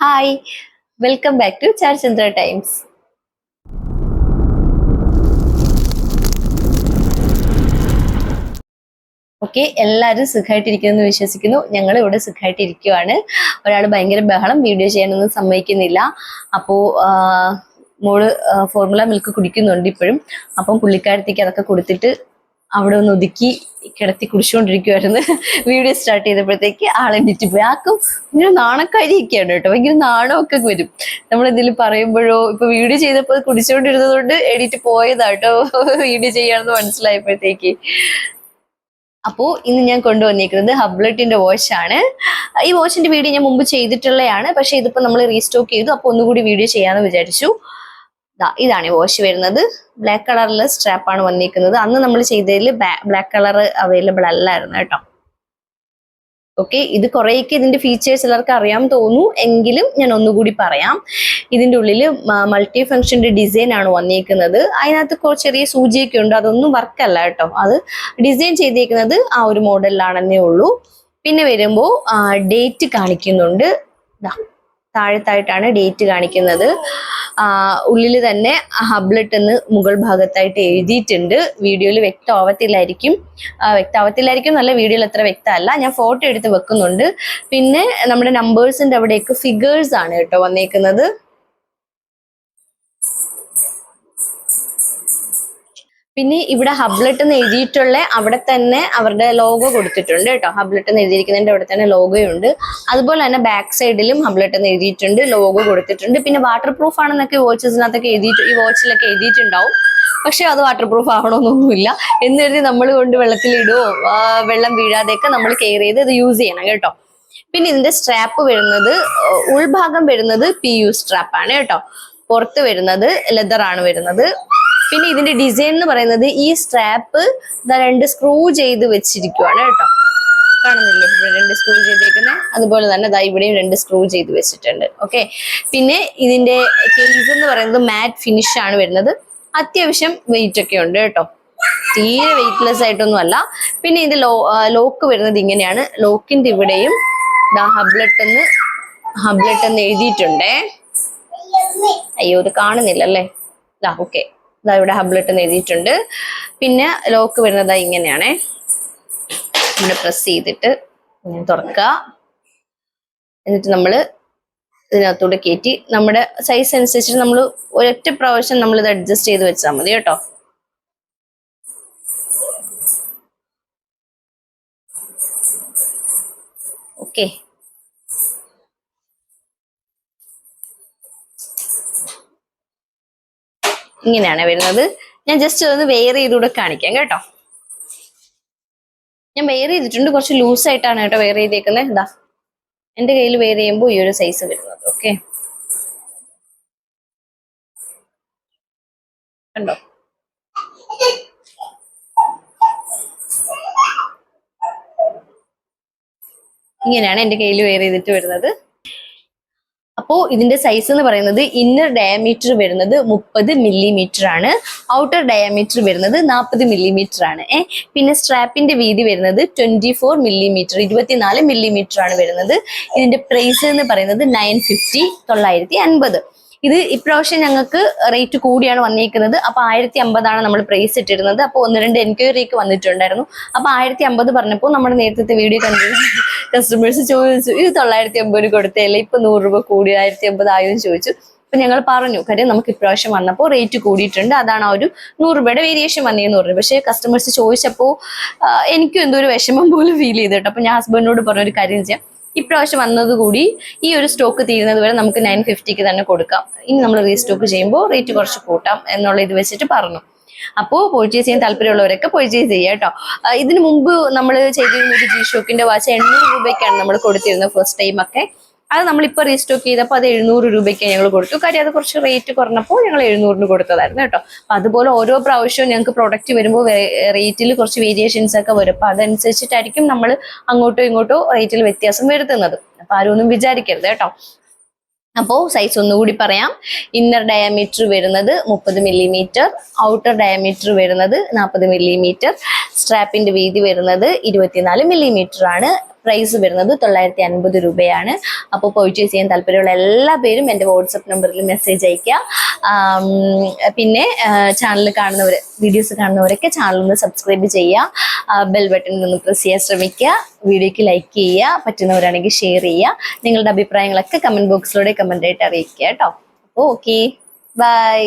Hi welcome back to Charchandra times okay എല്ലാവരും എന്ന് വിശ്വസിക്കുന്നു. ഞങ്ങൾ ഇവിടെ സുഖമായിട്ടിരിക്കുവാണ് ഒരാൾ ഭയങ്കര ബഹളം വീഡിയോ ചെയ്യാനൊന്നും സമ്മതിക്കുന്നില്ല. അപ്പോൾ മോൾ ഫോർമുല മിൽക്ക് കുടിക്കുന്നുണ്ട് ഇപ്പോഴും. അപ്പം പുള്ളിക്കാരത്തേക്ക് അതൊക്കെ കൊടുത്തിട്ട് അവിടെ ഒന്ന് ഒതുക്കി കിടത്തി കുടിച്ചുകൊണ്ടിരിക്കുവായിരുന്നു. വീഡിയോ സ്റ്റാർട്ട് ചെയ്തപ്പോഴത്തേക്ക് ആളെണ്ണിറ്റ് പോയി. ആക്കും ഇങ്ങനെ നാണക്കാരിയൊക്കെയാണ് കേട്ടോ. ഭയങ്കര നാണമൊക്കെ വരും. നമ്മൾ ഇതിൽ പറയുമ്പോഴോ ഇപ്പൊ വീഡിയോ ചെയ്തപ്പോൾ കുടിച്ചുകൊണ്ടിരുന്നത് കൊണ്ട് എഡിറ്റ് പോയതാട്ടോ വീഡിയോ ചെയ്യാണെന്ന് മനസ്സിലായപ്പോഴത്തേക്ക്. അപ്പോൾ ഇന്ന് ഞാൻ കൊണ്ടുവന്നിരിക്കുന്നത് ഹബ്ലറ്റിന്റെ ആണ്. ഈ വാഷിന്റെ വീഡിയോ ഞാൻ മുമ്പ് ചെയ്തിട്ടുള്ളതാണ്. പക്ഷെ ഇതിപ്പോ നമ്മൾ റീസ്റ്റോക്ക് ചെയ്തു. അപ്പോൾ ഒന്നുകൂടി വീഡിയോ ചെയ്യാന്ന് വിചാരിച്ചു. ഇതാണ് വാഷ് വരുന്നത്. ബ്ലാക്ക് കളറിൽ സ്ട്രാപ്പ് ആണ് വന്നിരിക്കുന്നത്. അന്ന് നമ്മൾ ചെയ്തതിൽ ബ്ലാക്ക് കളർ അവൈലബിൾ അല്ലായിരുന്നു കേട്ടോ. ഓക്കെ ഇത് കുറേയൊക്കെ ഇതിന്റെ ഫീച്ചേഴ്സ് എല്ലാവർക്കും അറിയാൻ തോന്നുന്നു. എങ്കിലും ഞാൻ ഒന്നുകൂടി പറയാം. ഇതിന്റെ ഉള്ളിൽ മൾട്ടി ഫംഗ്ഷന്റെ ഡിസൈൻ ആണ് വന്നിരിക്കുന്നത്. അതിനകത്ത് കുറച്ച് ചെറിയ സൂചിയൊക്കെ ഉണ്ട്. അതൊന്നും വർക്കല്ല കേട്ടോ. അത് ഡിസൈൻ ചെയ്തിരിക്കുന്നത് ആ ഒരു മോഡലിലാണെന്നേ ഉള്ളൂ. പിന്നെ വരുമ്പോൾ ഡേറ്റ് കാണിക്കുന്നുണ്ട്. താഴത്തായിട്ടാണ് ഡേറ്റ് കാണിക്കുന്നത്. ഉള്ളിൽ തന്നെ ഹബ്ലറ്റ് എന്ന് മുകൾ ഭാഗത്തായിട്ട് എഴുതിയിട്ടുണ്ട്. വീഡിയോയിൽ വ്യക്തമാവത്തില്ലായിരിക്കും. വ്യക്തമാവത്തില്ലായിരിക്കും നല്ല വീഡിയോയിൽ അത്ര വ്യക്തമല്ല. ഞാൻ ഫോട്ടോ എടുത്ത് വെക്കുന്നുണ്ട്. പിന്നെ നമ്മുടെ നമ്പേഴ്സിന്റെ അവിടേക്ക് ഫിഗേഴ്സ് ആണ് കേട്ടോ വന്നേക്കുന്നത്. പിന്നെ ഇവിടെ ഹബ്ലറ്റ് എന്ന് എഴുതിയിട്ടുള്ള അവിടെ തന്നെ അവരുടെ ലോഗോ കൊടുത്തിട്ടുണ്ട് കേട്ടോ. ഹബ്ലറ്റ് എന്ന് എഴുതിയിരിക്കുന്നതിന്റെ അവിടെ തന്നെ ലോഗോ ഉണ്ട്. അതുപോലെ തന്നെ ബാക്ക് സൈഡിലും ഹബ്ലറ്റ് എന്ന് എഴുതിയിട്ടുണ്ട് ലോഗോ കൊടുത്തിട്ടുണ്ട്. പിന്നെ വാട്ടർ പ്രൂഫ് ആണെന്നൊക്കെ വാച്ചസിനകത്തൊക്കെ എഴുതിയിട്ട് ഈ വാച്ചിലൊക്കെ എഴുതിയിട്ടുണ്ടാവും. പക്ഷെ അത് വാട്ടർ പ്രൂഫ് ആവണമെന്നൊന്നുമില്ല എന്നെഴുതി നമ്മൾ കൊണ്ട് വെള്ളത്തിലിടുവോ വെള്ളം വീഴാതെയൊക്കെ നമ്മൾ കെയർ ചെയ്ത് ഇത് യൂസ് ചെയ്യണം കേട്ടോ. പിന്നെ ഇതിന്റെ സ്ട്രാപ്പ് വരുന്നത് ഉൾഭാഗം വരുന്നത് പി യു സ്ട്രാപ്പ് ആണ് കേട്ടോ. പുറത്ത് വരുന്നത് ലെതർ ആണ് വരുന്നത്. പിന്നെ ഇതിന്റെ ഡിസൈൻ എന്ന് പറയുന്നത് ഈ സ്ട്രാപ്പ് രണ്ട് സ്ക്രൂ ചെയ്ത് വെച്ചിരിക്കുവാണ് കേട്ടോ. കാണുന്നില്ലേ? രണ്ട് സ്ക്രൂ ചെയ്തേക്കുന്നത് അതുപോലെ തന്നെ ദാ ഇവിടെയും രണ്ട് സ്ക്രൂ ചെയ്ത് വെച്ചിട്ടുണ്ട്. ഓക്കെ പിന്നെ ഇതിന്റെ കേസ് എന്ന് പറയുന്നത് മാറ്റ് ഫിനിഷ് ആണ് വരുന്നത്. അത്യാവശ്യം വെയിറ്റ് ഒക്കെ ഉണ്ട് കേട്ടോ. തീരെ വെയിറ്റ്ലെസ് ആയിട്ടൊന്നും അല്ല. പിന്നെ ഇത് ലോ ലോക്ക് വരുന്നത് ഇങ്ങനെയാണ്. ലോക്കിന്റെ ഇവിടെയും ദാ ഹബ്ലറ്റ് എന്ന് ഹബ്ലറ്റ് എന്ന് എഴുതിയിട്ടുണ്ടേ. അയ്യോ ഇത് കാണുന്നില്ലല്ലേ? ദാ ഓക്കെ ഇവിടെ ഹബിളിട്ട് എഴുതിയിട്ടുണ്ട്. പിന്നെ ലോക്ക് വരുന്നത് ഇങ്ങനെയാണേ. നമ്മൾ പ്രസ് ചെയ്തിട്ട് തുറക്കുക. എന്നിട്ട് നമ്മൾ ഇതിനകത്തൂടെ കയറ്റി നമ്മുടെ സൈസ് അനുസരിച്ചിട്ട് നമ്മൾ ഒരൊറ്റ പ്രാവശ്യം നമ്മൾ ഇത് അഡ്ജസ്റ്റ് ചെയ്ത് വെച്ചാൽ മതി കേട്ടോ. ഓക്കെ ഇങ്ങനെയാണ് വരുന്നത്. ഞാൻ ജസ്റ്റ് ഒന്ന് വെയർ ചെയ്തുകൂടെ കാണിക്കാം കേട്ടോ. ഞാൻ വെയർ ചെയ്തിട്ടുണ്ട്. കുറച്ച് ലൂസ് ആയിട്ടാണ് കേട്ടോ വെയർ ചെയ്തേക്കുന്നത്. ഇതാ എന്റെ കയ്യിൽ വെയർ ചെയ്യുമ്പോൾ ഈ ഒരു സൈസ് വരുന്നത്. ഓക്കെ കണ്ടോ? ഇങ്ങനെയാണ് എന്റെ കയ്യിൽ വെയർ ചെയ്തിട്ട് വരുന്നത്. അപ്പോൾ ഇതിന്റെ സൈസ് എന്ന് പറയുന്നത് ഇന്നർ ഡയമീറ്റർ വരുന്നത് മുപ്പത് മില്ലിമീറ്റർ ആണ്. ഔട്ടർ ഡയമീറ്റർ വരുന്നത് നാൽപ്പത് മില്ലിമീറ്റർ ആണ്. ഏ? പിന്നെ സ്ട്രാപ്പിന്റെ വീതി വരുന്നത് ട്വന്റി ഫോർ മില്ലിമീറ്റർ ഇരുപത്തിനാല് മില്ലിമീറ്റർ ആണ് വരുന്നത്. ഇതിന്റെ പ്രൈസ് എന്ന് പറയുന്നത് നയൻ ഫിഫ്റ്റി തൊള്ളായിരത്തി അൻപത്. ഇത് ഇപ്രാവശ്യം ഞങ്ങൾക്ക് റേറ്റ് കൂടിയാണ് വന്നിരിക്കുന്നത്. അപ്പൊ ആയിരത്തി അമ്പതാണ് നമ്മൾ പ്രൈസ് ഇട്ടിരുന്നത്. അപ്പൊ ഒന്ന് രണ്ട് എൻക്വയറിക്ക് വന്നിട്ടുണ്ടായിരുന്നു. അപ്പൊ ആയിരത്തി അമ്പത് പറഞ്ഞപ്പോൾ നമ്മുടെ നേരത്തെ വീഡിയോ കണ്ടു. കസ്റ്റമേഴ്സ് ചോദിച്ചു ഇത് തൊള്ളായിരത്തി അമ്പത് കൊടുത്തല്ലേ? ഇപ്പൊ നൂറ് രൂപ കൂടി ആയിരത്തി അമ്പത് ആയോ? എന്ന് ചോദിച്ചു. അപ്പൊ ഞങ്ങൾ പറഞ്ഞു കാര്യം നമുക്ക് ഇപ്രാവശ്യം വന്നപ്പോൾ റേറ്റ് കൂടിയിട്ടുണ്ട്. അതാണ് ആ ഒരു നൂറ് രൂപയുടെ വേരിയേഷൻ വന്നതെന്ന് പറഞ്ഞു. പക്ഷേ കസ്റ്റമേഴ്സ് ചോദിച്ചപ്പോൾ എനിക്കും എന്തോ ഒരു വിഷമം പോലും ഫീൽ ചെയ്തിട്ടോ അപ്പൊ ഞാൻ ഹസ്ബൻഡിനോട് പറഞ്ഞ ഒരു കാര്യം ചെയ്യാം. ഇപ്രാവശ്യം വന്നതുകൂടി ഈ ഒരു സ്റ്റോക്ക് തീരുന്നത് വരെ നമുക്ക് നയൻ ഫിഫ്റ്റിക്ക് തന്നെ കൊടുക്കാം. ഇനി നമ്മൾ റീസ്റ്റോക്ക് ചെയ്യുമ്പോൾ റേറ്റ് കുറച്ച് കൂട്ടാം എന്നുള്ള ഇത് വെച്ചിട്ട് പറഞ്ഞു. അപ്പോൾ പർച്ചേസ് ചെയ്യാൻ താല്പര്യമുള്ളവരൊക്കെ പർച്ചേസ് ചെയ്യുക കേട്ടോ. ഇതിനു മുമ്പ് നമ്മൾ ചെയ്തിരുന്ന ഒരു ജി ഷോക്കിന്റെ വാച്ച് എണ്ണൂറ് രൂപയ്ക്കാണ് നമ്മൾ കൊടുത്തിരുന്നത് ഫസ്റ്റ് ടൈം ഒക്കെ. അത് നമ്മളിപ്പോൾ റീസ്റ്റോക്ക് ചെയ്തപ്പോൾ അത് എഴുന്നൂറ് രൂപയ്ക്ക് ഞങ്ങൾ കൊടുത്തു. കാര്യം അത് കുറച്ച് റേറ്റ് കുറഞ്ഞപ്പോൾ ഞങ്ങൾ എഴുന്നൂറിന് കൊടുത്തതായിരുന്നു കേട്ടോ. അപ്പൊ അതുപോലെ ഓരോ പ്രാവശ്യവും ഞങ്ങൾക്ക് പ്രൊഡക്റ്റ് വരുമ്പോൾ റേറ്റിൽ കുറച്ച് വേരിയേഷൻസ് ഒക്കെ വരും. അപ്പൊ അതനുസരിച്ചിട്ടായിരിക്കും നമ്മൾ അങ്ങോട്ടോ ഇങ്ങോട്ടോ റേറ്റിൽ വ്യത്യാസം വരുത്തുന്നത്. അപ്പൊ ആരും ഒന്നും വിചാരിക്കരുത് കേട്ടോ. അപ്പോൾ സൈസ് ഒന്നുകൂടി പറയാം. ഇന്നർ ഡയമീറ്റർ വരുന്നത് മുപ്പത് മില്ലിമീറ്റർ ഔട്ടർ ഡയമീറ്റർ വരുന്നത് നാൽപ്പത് മില്ലിമീറ്റർ സ്ട്രാപ്പിന്റെ വീതി വരുന്നത് ഇരുപത്തിനാല് മില്ലിമീറ്റർ ആണ്. പ്രൈസ് വരുന്നത് തൊള്ളായിരത്തി അൻപത് രൂപയാണ്. അപ്പോൾ പർച്ചേസ് ചെയ്യാൻ താല്പര്യമുള്ള എല്ലാ പേരും എന്റെ വാട്സപ്പ് നമ്പറിൽ മെസ്സേജ് അയയ്ക്കുക. പിന്നെ ചാനൽ കാണുന്നവർ വീഡിയോസ് കാണുന്നവരൊക്കെ ചാനൽ ഒന്ന് സബ്സ്ക്രൈബ് ചെയ്യുക ബെൽ ബട്ടൺ ഒന്ന് പ്രസ് ചെയ്യാൻ ശ്രമിക്കുക വീഡിയോക്ക് ലൈക്ക് ചെയ്യുക പറ്റുന്നവരാണെങ്കിൽ ഷെയർ ചെയ്യുക നിങ്ങളുടെ അഭിപ്രായങ്ങളൊക്കെ കമന്റ് ബോക്സിലൂടെ കമന്റ് ആയിട്ട് അറിയിക്കുക കേട്ടോ. അപ്പോൾ ഓക്കെ ബൈ